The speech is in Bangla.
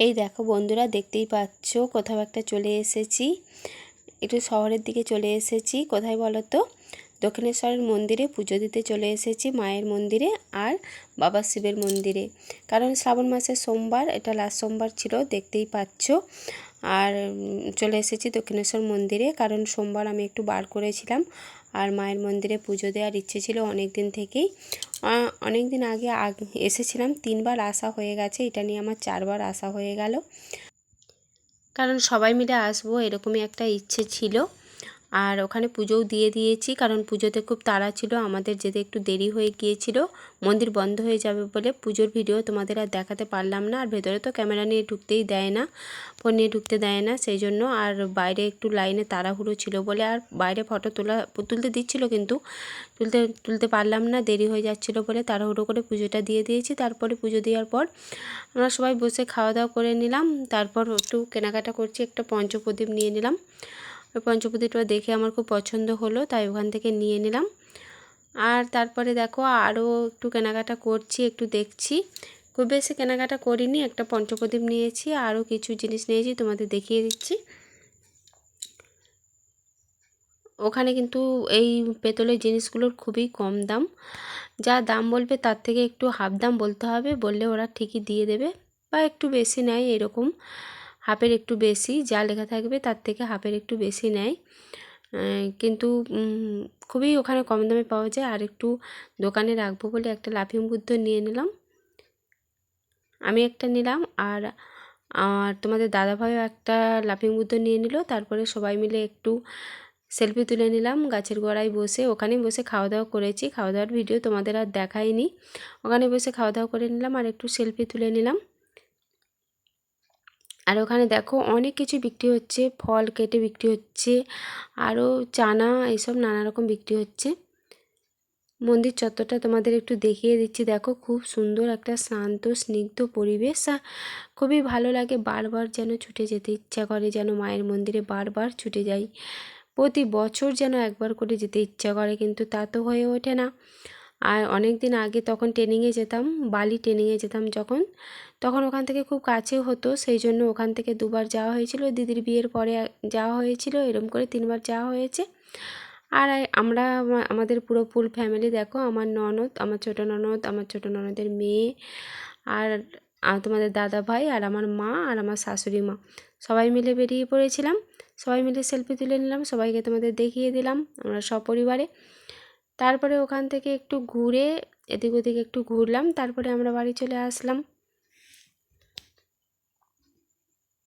এই দেখো বন্ধুরা, দেখতেই পাচ্ছ কোথাও একটা চলে এসেছি। একটু শহরের দিকে চলে এসেছি। কোথায় বলো তো? দক্ষিণেশ্বরের মন্দিরে পুজো দিতে চলে এসেছি মায়ের মন্দিরে আর বাবা শিবের মন্দিরে। কারণ শ্রাবণ মাসের সোমবার, এটা লাস্ট সোমবার ছিল, দেখতেই পাচ্ছ। আর চলে এসেছি দক্ষিণেশ্বর মন্দিরে। কারণ সোমবার আমি একটু বার করেছিলাম, আর মায়ের মন্দিরে পুজো দেওয়ার ইচ্ছে ছিল অনেক দিন থেকেই। অনেক দিন আগে, এসেছিলাম, তিনবার আসা হয়ে গেছে, এটা নিয়ে আমার চারবার আসা হয়ে গেল। কারণ সবাই মিলে আসব এরকমই একটা ইচ্ছে ছিল। আর ওখানে পুজোও দিয়ে দিয়েছি, কারণ পুজোতে খুব তাড়া ছিল, আমাদের যেতে একটু দেরি হয়ে গিয়েছিল। মন্দির বন্ধ হয়ে যাবে বলে পুজোর ভিডিও তোমাদের আর দেখাতে পারলাম না, আর ভেতরে তো ক্যামেরা নিয়ে ঢুকতেই দেয় না, ফোন নিয়ে ঢুকতে দেয় না, সেই জন্য আর বাইরে একটু লাইনে তাড়াহুড়ো ছিল বলে আর বাইরে ফটো তোলা, তুলতে দিচ্ছিল কিন্তু তুলতে তুলতে পারলাম না, দেরি হয়ে যাচ্ছিল বলে তাড়াহুড়ো করে পুজোটা দিয়ে দিয়েছি। তারপরে পুজো দেওয়ার পর আমরা সবাই বসে খাওয়া দাওয়া করে নিলাম, তারপর একটু কেনাকাটা করছি, একটা পঞ্চপ্রদীপ নিয়ে নিলাম। ওই পঞ্চপ্রদীপটা দেখে আমার খুব পছন্দ হলো, তাই ওখান থেকে নিয়ে নিলাম। আর তারপরে দেখো আরও একটু কেনাকাটা করছি, একটু দেখছি। খুব বেশি কেনাকাটা করিনি, একটা পঞ্চপ্রদীপ নিয়েছি, আরও কিছু জিনিস নিয়েছি, তোমাদের দেখিয়ে দিচ্ছি। ওখানে কিন্তু এই পেতলের জিনিসগুলোর খুবই কম দাম। যা দাম বলবে তার থেকে একটু হাফ দাম বলতে হবে, বললে ওরা ঠিকই দিয়ে দেবে, বা একটু বেশি নেয় এরকম। হাফের একটু বেশি, যা লেখা থাকবে তার থেকে হাফের একটু বেশি নেয়। কিন্তু খুবই ওখানে কম দামে পাওয়া যায়। আর একটু দোকানে রাখব বলে একটা লাফিং বুদ্ধ নিয়ে নিলাম। আমি একটা নিলাম আর আর তোমাদের দাদাভাইও একটা লাফিং বুদ্ধ নিয়ে নিল। তারপরে সবাই মিলে একটু সেলফি তুলে নিলাম। গাছের গোড়ায় বসে, ওখানে বসে খাওয়া দাওয়া করেছি। খাওয়া দাওয়ার ভিডিও তোমাদের আর দেখাইনি। ওখানে বসে খাওয়া দাওয়া করে নিলাম আর একটু সেলফি তুলে নিলাম। আর ওখানে দেখো অনেক কিছু বিক্রি হচ্ছে, ফল কেটে বিক্রি হচ্ছে আরও চানা এইসব নানা রকম বিক্রি হচ্ছে। মন্দির চত্বরটা তোমাদের একটু দেখিয়ে দিচ্ছি। দেখো খুব সুন্দর একটা শান্ত, স্নিগ্ধ পরিবেশ। খুবই ভালো লাগে বারবার যেন ছুটে যেতে ইচ্ছা করে, যেন মায়ের মন্দিরে বারবার ছুটে যাই। প্রতি বছর যেন একবার করে যেতে ইচ্ছা করে, কিন্তু তা তো হয়ে ওঠে না। আর অনেক দিন আগে তখন ট্রেনিংয়ে যেতাম, বালি ট্রেনিংয়ে যেতাম যখন, তখন ওখান থেকে খুব কাছেও হতো, সেই জন্য ওখান থেকে দুবার যাওয়া হয়েছিল। দিদির বিয়ের পরে যাওয়া হয়েছিল, এরম করে তিনবার যাওয়া হয়েছে। আর আমরা আমাদের পুরো ফুল ফ্যামিলি দেখো, আমার ননদ, আমার ছোটো ননদ, আমার ছোটো ননদের মেয়ে, আর তোমাদের দাদা ভাই, আর আমার মা, আর আমার শাশুড়ি মা। সবাই মিলে বেরিয়ে পড়েছিলাম, সবাই মিলে সেলফি তুলে নিলাম, সবাইকে তোমাদের দেখিয়ে দিলাম, আমরা সপরিবারে। তারপরে ওখান থেকে একটু ঘুরে এদিক ওদিক একটু ঘুরলাম তারপরে আমরা বাড়ি চলে আসলাম।